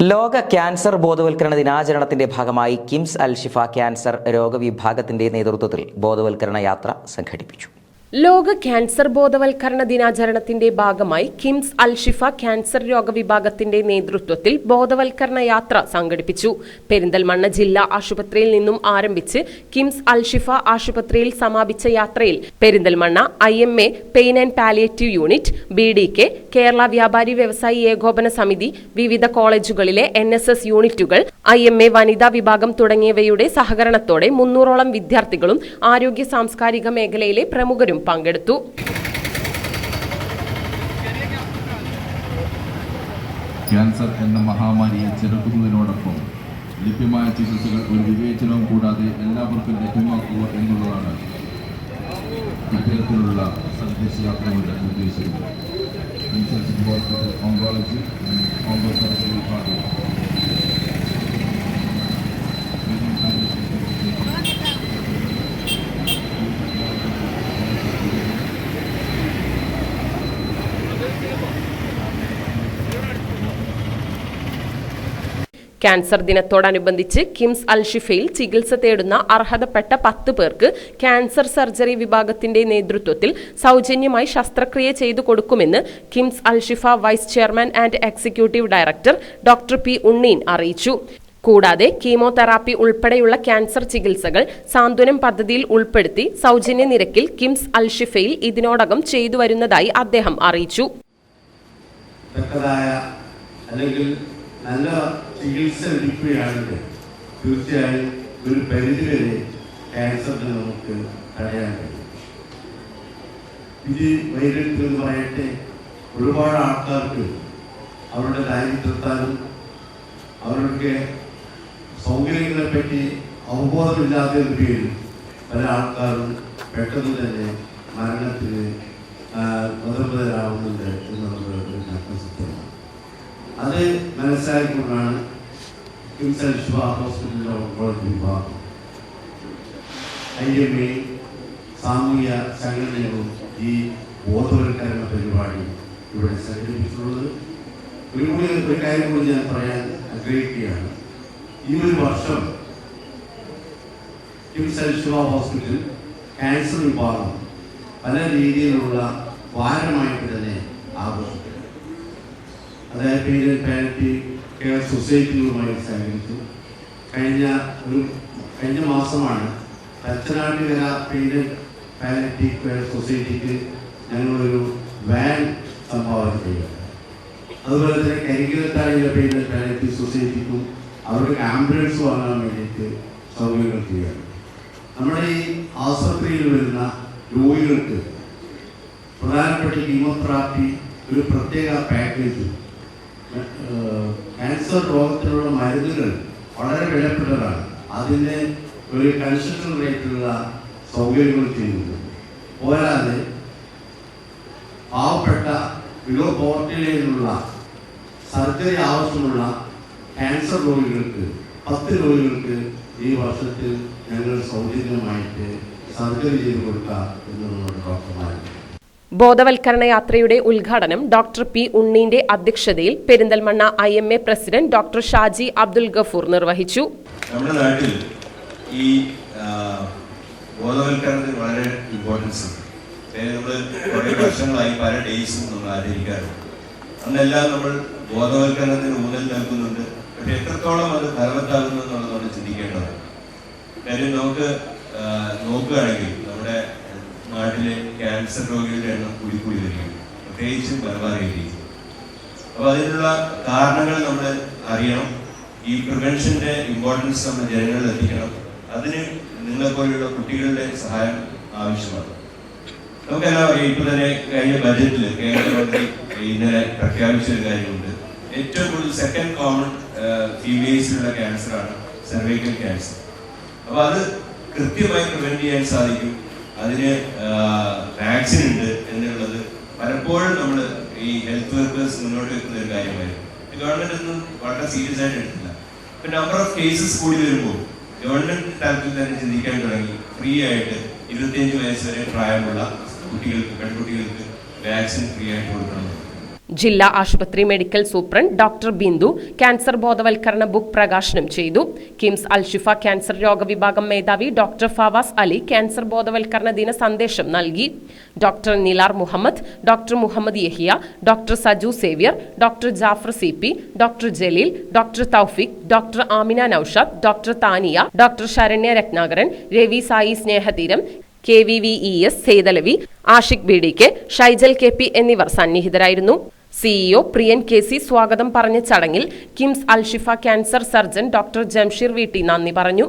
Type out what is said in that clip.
ലോക ക്യാൻസർ ബോധവൽക്കരണ ദിനാചരണത്തിന്റെ ഭാഗമായി കിംസ് അൽ ഷിഫ ക്യാൻസർ രോഗവിഭാഗത്തിന്റെ നേതൃത്വത്തിൽ ബോധവൽക്കരണ യാത്ര സംഘടിപ്പിച്ചു. ലോക ക്യാൻസർ ബോധവൽക്കരണ ദിനാചരണത്തിന്റെ ഭാഗമായി കിംസ് അൽ ഷിഫ ക്യാൻസർ രോഗവിഭാഗത്തിന്റെ നേതൃത്വത്തിൽ ബോധവൽക്കരണ യാത്ര സംഘടിപ്പിച്ചു. പെരിന്തൽമണ്ണ ജില്ലാ ആശുപത്രിയിൽ നിന്നും ആരംഭിച്ച് കിംസ് അൽ ഷിഫ ആശുപത്രിയിൽ സമാപിച്ച യാത്രയിൽ Perinthalmanna I M A pain and palliative unit B D K Kerala വ്യാപാരി വ്യവസായി ഏകോപന സമിതി വിവിധ കോളേജുകളിലെ എൻ എസ് എസ് യൂണിറ്റുകൾ ഐ എം എ വനിതാ വിഭാഗം തുടങ്ങിയവയുടെ സഹകരണത്തോടെ മുന്നൂറോളം വിദ്യാർത്ഥികളും ആരോഗ്യ സാംസ്കാരിക മേഖലയിലെ പ്രമുഖരും പങ്കെടുത്തു. ക്യാൻസർ എന്ന മഹാമാരിയെ ചെറുക്കുന്നതിനോടൊപ്പം ലഭ്യമായ ചികിത്സകൾ ഒരു വിവേചനവും കൂടാതെ എല്ലാവർക്കും ലഭ്യമാക്കുക എന്നുള്ളതാണ് ഇത്തരത്തിലുള്ള സന്ദേശയാത്രകളുടെ ഉദ്ദേശം. Research hospital oncology onco surgery വിഭാഗം ക്യാൻസർ ദിനത്തോടനുബന്ധിച്ച് കിംസ് അൽ ഷിഫയിൽ ചികിത്സ തേടുന്ന അർഹതപ്പെട്ട പത്ത് പേർക്ക് ക്യാൻസർ സർജറി വിഭാഗത്തിന്റെ നേതൃത്വത്തിൽ സൗജന്യമായി ശസ്ത്രക്രിയ ചെയ്തു കൊടുക്കുമെന്ന് KIMS Al Shifa vice chairman and executive director doctor P Unneen അറിയിച്ചു. കൂടാതെ കീമോതെറാപ്പി ഉൾപ്പെടെയുള്ള ക്യാൻസർ ചികിത്സകൾ സാന്ത്വനം പദ്ധതിയിൽ ഉൾപ്പെടുത്തി സൗജന്യ നിരക്കിൽ കിംസ് അൽഷിഫയിൽ ഇതിനോടകം ചെയ്തു വരുന്നതായി അദ്ദേഹം അറിയിച്ചു. അല്ലെങ്കിൽ നല്ല ചികിത്സ ലഭിക്കുകയാണെങ്കിൽ തീർച്ചയായും ഒരു പരിധിവരെ ക്യാൻസറിനെ നമുക്ക് തടയാൻ കഴിയും. ഇത് വൈരത്തിൽ എന്ന് പറയട്ടെ ഒരുപാട് ആൾക്കാർക്ക് അവരുടെ ദാരിദ്ര്യത്താലും അവരുടെ സൗകര്യങ്ങളെ പറ്റി അവബോധമില്ലാത്തതിന് പേരിൽ പല ആൾക്കാരും പെട്ടെന്ന് തന്നെ മരണത്തിന് മുതൽ എന്നുള്ളത് ഒരു സത്യമാണ് അത് മനസ്സിലാക്കിക്കൊണ്ടാണ് കിംസ് ഷിഫ ഹോസ്പിറ്റലിലെ ഓങ്കോളജി വിഭാഗം. എം എ സാമൂഹ്യ സംഘടനകളും ഈ ബോധവൽക്കരണ പരിപാടി ഇവിടെ സംഘടിപ്പിച്ചിട്ടുള്ളത്. ഒരു കൂടി ഒരു കാര്യം കൂടി ഞാൻ പറയാൻ ആഗ്രഹിക്കുകയാണ്. ഈ ഒരു വർഷം കിംസ് ഷിഫ ഹോസ്പിറ്റൽ ക്യാൻസർ വിഭാഗം പല രീതിയിലുള്ള വാരമായിട്ട് തന്നെ ആഘോഷിക്കുന്നു. അതായത് പേര് പാരിറ്റി കെയർ സൊസൈറ്റികളുമായി സഹകരിച്ചു. കഴിഞ്ഞ ഒരു കഴിഞ്ഞ മാസമാണ് തച്ചനാട്ടുകര പേര് പാരിറ്റി കെയർ സൊസൈറ്റിക്ക് ഞങ്ങളൊരു വാൻ സംഭാവന ചെയ്യുക അതുപോലെ തന്നെ കരിങ്കിലത്താഴിയിലെ പേര് പാരിറ്റി സൊസൈറ്റിക്കും അവർക്ക് ആംബുലൻസ് വാങ്ങാൻ വേണ്ടിയിട്ട് സൗകര്യങ്ങൾ ചെയ്യുകയാണ്. നമ്മുടെ ഈ ആശുപത്രിയിൽ വരുന്ന രോഗികൾക്ക് പ്രധാനപ്പെട്ട കീമോതെറാപ്പി ഒരു പ്രത്യേക പാക്കേജ് ക്യാൻസർ രോഗത്തിനുള്ള മരുന്നുകൾ വളരെ വിലപ്പെട്ടതാണ്. അതിന്റെ ഒരു കൺസെഷൻ റേറ്റുള്ള സൗകര്യങ്ങൾ ചെയ്യുന്നുണ്ട്. പോരാതെ പാവപ്പെട്ട ബിലോ പോർട്ടിലേക്കുള്ള സർജറി ആവശ്യമുള്ള ക്യാൻസർ രോഗികൾക്ക് പത്ത് രോഗികൾക്ക് ഈ വർഷത്തിൽ ഞങ്ങൾ സൗജന്യമായിട്ട് സർജറി ചെയ്ത് കൊടുക്കുക എന്നുള്ളത് ഡോക്ടർമാരുണ്ട് ബോധവൽക്കരണ യാത്രയുടെ ഉദ്ഘാടനം ഡോക്ടർ പി ഉണ്ണീന്റെ അധ്യക്ഷതയിൽ Perinthalmanna I M A president doctor Shaji Abdul Gafoor നിർവഹിച്ചു. നമ്മുടെ നാട്ടിൽ ഈ ബോധവൽക്കരണത്തിന് വളരെ ഇമ്പോർട്ടൻസ് നമ്മൾ കുറേ വർഷങ്ങളായി പല ഡേയ്സും നമ്മൾ ആചരിക്കാറുണ്ട്. അന്നെല്ലാം നമ്മൾ ബോധവൽക്കരണത്തിന് ഊന്നൽ നൽകുന്നുണ്ട്. പക്ഷെ എത്രത്തോളം അത് ഫലവത്താകുന്നു എന്നുള്ളത് നമ്മൾ ചിന്തിക്കേണ്ടതാണ്. കാര്യം നമുക്ക് നോക്കുകയാണെങ്കിൽ നാട്ടിലെ ക്യാൻസർ രോഗികളുടെ എണ്ണം കൂടി കൂടി വരികയാണ്. പ്രത്യേകിച്ചും മലബാർ അപ്പോൾ അതിനുള്ള കാരണങ്ങൾ നമ്മൾ അറിയണം. ഈ പ്രിവെൻഷന്റെ ഇമ്പോർട്ടൻസ് നമ്മൾ ജനങ്ങളിൽ എത്തിക്കണം. അതിന് നിങ്ങളെ പോലെയുള്ള കുട്ടികളുടെ സഹായം ആവശ്യമാണ്. നമുക്കെല്ലാം ഇപ്പൊ തന്നെ കഴിഞ്ഞ ബജറ്റിൽ കേന്ദ്രമന്ത്രി ഇന്നലെ പ്രഖ്യാപിച്ച ഒരു കാര്യമുണ്ട്. ഏറ്റവും കൂടുതൽ സെക്കൻഡ് കോമൺ ഫീമെയിൽസിലുള്ള ക്യാൻസറാണ് സെർവൈക്കൽ ക്യാൻസർ അപ്പൊ അത് കൃത്യമായി പ്രിവെന്റ് ചെയ്യാൻ സാധിക്കും. അതിന് വാക്സിൻ ഉണ്ട് എന്നുള്ളത് പലപ്പോഴും നമ്മൾ ഈ ഹെൽത്ത് വർക്കേഴ്സ് മുന്നോട്ട് വെക്കുന്ന ഒരു കാര്യമായിരുന്നു. ഗവൺമെന്റ് ഒന്നും വളരെ സീരിയസ് ആയിട്ട് എടുത്തില്ല ഇപ്പൊ നമ്പർ ഓഫ് കേസസ് കൂടി വരുമ്പോൾ ഗവൺമെന്റ് തലത്തിൽ തന്നെ ചിന്തിക്കാൻ തുടങ്ങി. ഫ്രീ ആയിട്ട് ഇരുപത്തിയഞ്ച് വയസ്സ് വരെ പ്രായമുള്ള കുട്ടികൾക്ക് പെൺകുട്ടികൾക്ക് വാക്സിൻ ഫ്രീ ആയിട്ട് കൊടുക്കണം. ജില്ലാ ആശുപത്രി medical superintendent doctor Bindu cancer ബോധവൽക്കരണ ബുക്ക് പ്രകാശനം ചെയ്തു. കിംസ് അൽഷിഫ ക്യാൻസർ രോഗവിഭാഗം മേധാവി ഡോക്ടർ ഫവാസ് അലി ക്യാൻസർ ബോധവൽക്കരണ ദിന സന്ദേശം നൽകി. Doctor Nilar Muhammad doctor Muhammad Yahiya doctor Saju Xavier doctor Jafar C P doctor Jaleel doctor Toufiq doctor Amina Noushad doctor Thaniya doctor Saranya Ratnakaran Ravi Sai Snehatheeram K V V E S Sethalavi Ashiq B D K Shaijal K P എന്നിവർ സന്നിഹിതരായിരുന്നു. CEO Priyan K C സ്വാഗതം പറഞ്ഞ ചടങ്ങിൽ KIMS Alshifa cancer surgeon doctor Jamsheer Veetti നന്ദി പറഞ്ഞു.